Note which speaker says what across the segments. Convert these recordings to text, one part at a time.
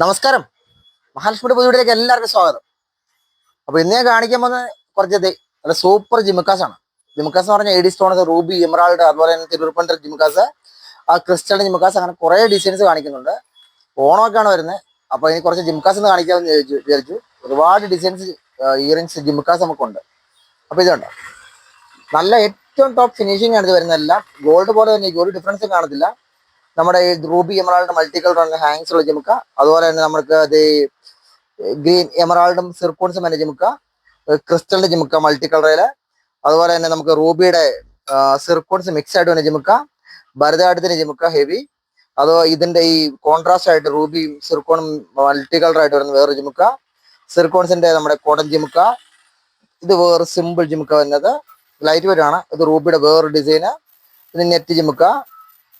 Speaker 1: നമസ്കാരം. മഹാലക്ഷ്മിയുടെ പുതിയവിടേക്ക് എല്ലാവർക്കും സ്വാഗതം. അപ്പൊ ഇന്ന് ഞാൻ കാണിക്കാൻ പോകുന്ന കുറച്ച് നല്ല സൂപ്പർ ജിമുക്കാസ് ആണ്. ജിമുക്കാസ് എന്ന് പറഞ്ഞാൽ എഡി സ്റ്റോൺസ് റൂബി എമറാൾഡ് അതുപോലെ തന്നെ തിരുവനന്തപുരം ജിമുക്കാസ് ആ ക്രിസ്റ്റൽ ജിമുക്കാസ് അങ്ങനെ കുറെ ഡിസൈൻസ് കാണിക്കുന്നുണ്ട്. ഓണമൊക്കെയാണ് വരുന്നത്. അപ്പൊ ഇനി കുറച്ച് ജിമുക്കാസ് എന്ന് കാണിക്കാമെന്ന് വിചാരിച്ചു ഒരുപാട് ഡിസൈൻസ് ഇയറിങ്സ് ജിമുക്കാസ് നമുക്കുണ്ട്. അപ്പൊ ഇതുണ്ട് നല്ല ഏറ്റവും ടോപ്പ് ഫിനിഷിംഗ് ആണ് ഇത് വരുന്നതെല്ലാം. ഗോൾഡ് പോലെ തന്നെ ഒരു ഡിഫറൻസും കാണത്തില്ല. നമ്മുടെ ഈ ruby emerald multi colour hangs ഉള്ള ജിമുക്ക അതുപോലെ തന്നെ നമുക്ക് അത് ഗ്രീൻ എമറാൾഡും സിർക്കോൺസും തന്നെ ജിമുക്ക ക്രിസ്റ്റലിന്റെ ജിമുക്ക മൾട്ടി കളറിൽ അതുപോലെ തന്നെ നമുക്ക് റൂബിയുടെ സിർക്കോൺസ് മിക്സ് ആയിട്ട് തന്നെ ജിമുക്ക ഭരതാട്ടത്തിന്റെ ജിമുക്ക ഹെവി അതോ ഇതിന്റെ ഈ കോൺട്രാസ്റ്റ് ആയിട്ട് റൂബിയും സിർക്കോണും മൾട്ടി കളർ ആയിട്ട് വരുന്ന വേറൊരു ജിമുക്ക സിർക്കോൺസിന്റെ നമ്മുടെ കോടൻ ജിമുക്ക ഇത് വേറെ സിമ്പിൾ ജിമുക്ക വരുന്നത്. ലൈറ്റ് വെയിറ്റ് ആണ് ഇത് റൂബിയുടെ വേറൊരു ഡിസൈന് ഇത് നെറ്റ് ജിമുക്ക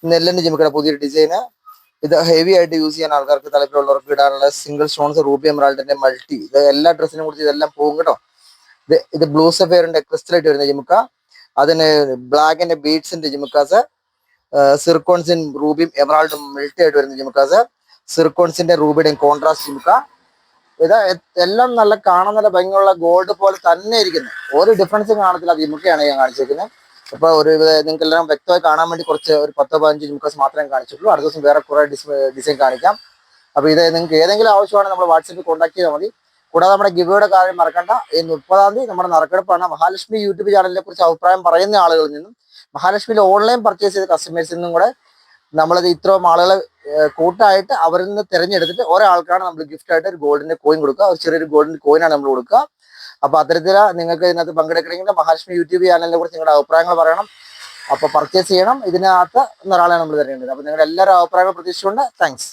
Speaker 1: നെല്ലിന്റെ ജിമിക്കട പുതിയ ഡിസൈന് ഇത് ഹെവി ആയിട്ട് യൂസ് ചെയ്യാൻ ആൾക്കാർക്ക് തലപ്പിലുള്ളവർക്ക് ഇടാനുള്ള സിംഗിൾ സ്റ്റോൺസ് റൂബി എമറാൾഡിന്റെ മൾട്ടി ഇത് എല്ലാ ഡ്രസ്സിനും കുറിച്ച് ഇതെല്ലാം പോകും കേട്ടോ. ഇത് ഇത് ബ്ലൂ സഫയറിന്റെ ക്രിസ്റ്റലായിട്ട് വരുന്ന ജിമുക്ക അതിന് ബ്ലാക്കിന്റെ ബീഡ്സിന്റെ ജിമുക്കാസ് സിർക്കോൺസിൻ റൂബിയും എമറാൾഡും മൾട്ടി ആയിട്ട് വരുന്ന ജിമുക്കാസ് സിർക്കോൺസിന്റെ റൂബിയുടെയും കോൺട്രാസ്റ്റ് ജിമുക്ക ഇത് എല്ലാം നല്ല കാണാൻ നല്ല ഭംഗിയുള്ള ഗോൾഡ് പോലെ തന്നെ ഇരിക്കുന്നത് ഒരു ഡിഫറൻസും കാണത്തില്ല. ജിമുക്കയാണ് ഞാൻ കാണിച്ചിരിക്കുന്നത് അപ്പൊ ഒരു നിങ്ങൾക്ക് എല്ലാം വ്യക്തമായി കാണാൻ വേണ്ടി കുറച്ച് ഒരു പത്തോ പതിനഞ്ച് ജിമുക്കാസ് മാത്രമേ കാണിച്ചിട്ടുള്ളൂ. അടുത്ത ദിവസം വേറെ കുറെ ഡിസൈൻ കാണിക്കാം. അപ്പൊ ഇത് നിങ്ങൾക്ക് ഏതെങ്കിലും ആവശ്യമാണെങ്കിൽ നമ്മൾ വാട്സപ്പിൽ കോൺടാക്ട് ചെയ്താൽ മതി. കൂടാതെ നമ്മുടെ ഗിവയുടെ കാര്യം മറക്കണ്ട. ഈ മുപ്പതാം തീയതി നമ്മുടെ നറുക്കെടുപ്പാണ്. മഹാലക്ഷ്മി യൂട്യൂബ് ചാനലിനെ കുറിച്ച് അഭിപ്രായം പറയുന്ന ആളുകളിൽ നിന്നും മഹാലക്ഷ്മിയിൽ ഓൺലൈൻ പർച്ചേസ് ചെയ്ത കസ്റ്റമേഴ്സിൽ നിന്നും കൂടെ നമ്മളത് ഇത്രയും ആളുകളെ കൂട്ടായിട്ട് അവരിൽ നിന്ന് തിരഞ്ഞെടുത്തിട്ട് ഒരാൾക്കാണ് നമ്മൾ ഗിഫ്റ്റ് ആയിട്ട് ഒരു ഗോൾഡിന്റെ കോയിൻ കൊടുക്കുക. ഒരു ചെറിയൊരു ഗോൾഡിന്റെ കോയിനാണ് നമ്മൾ കൊടുക്കുക. അപ്പൊ അത്തരത്തിൽ നിങ്ങൾക്ക് ഇതിനകത്ത് പങ്കെടുക്കണമെങ്കിൽ മഹാലക്ഷ്മി യൂട്യൂബ് ചാനലിനെ കുറിച്ച് നിങ്ങളുടെ അഭിപ്രായങ്ങൾ പറയണം. അപ്പൊ പർച്ചേസ് ചെയ്യണം. ഇതിനകത്ത് ഒരാളെ നമ്മൾ തിരഞ്ഞെടുക്കുന്നത് അപ്പൊ നിങ്ങളുടെ എല്ലാവരും അഭിപ്രായങ്ങൾ പ്രതീക്ഷിച്ചുകൊണ്ട് താങ്ക്സ്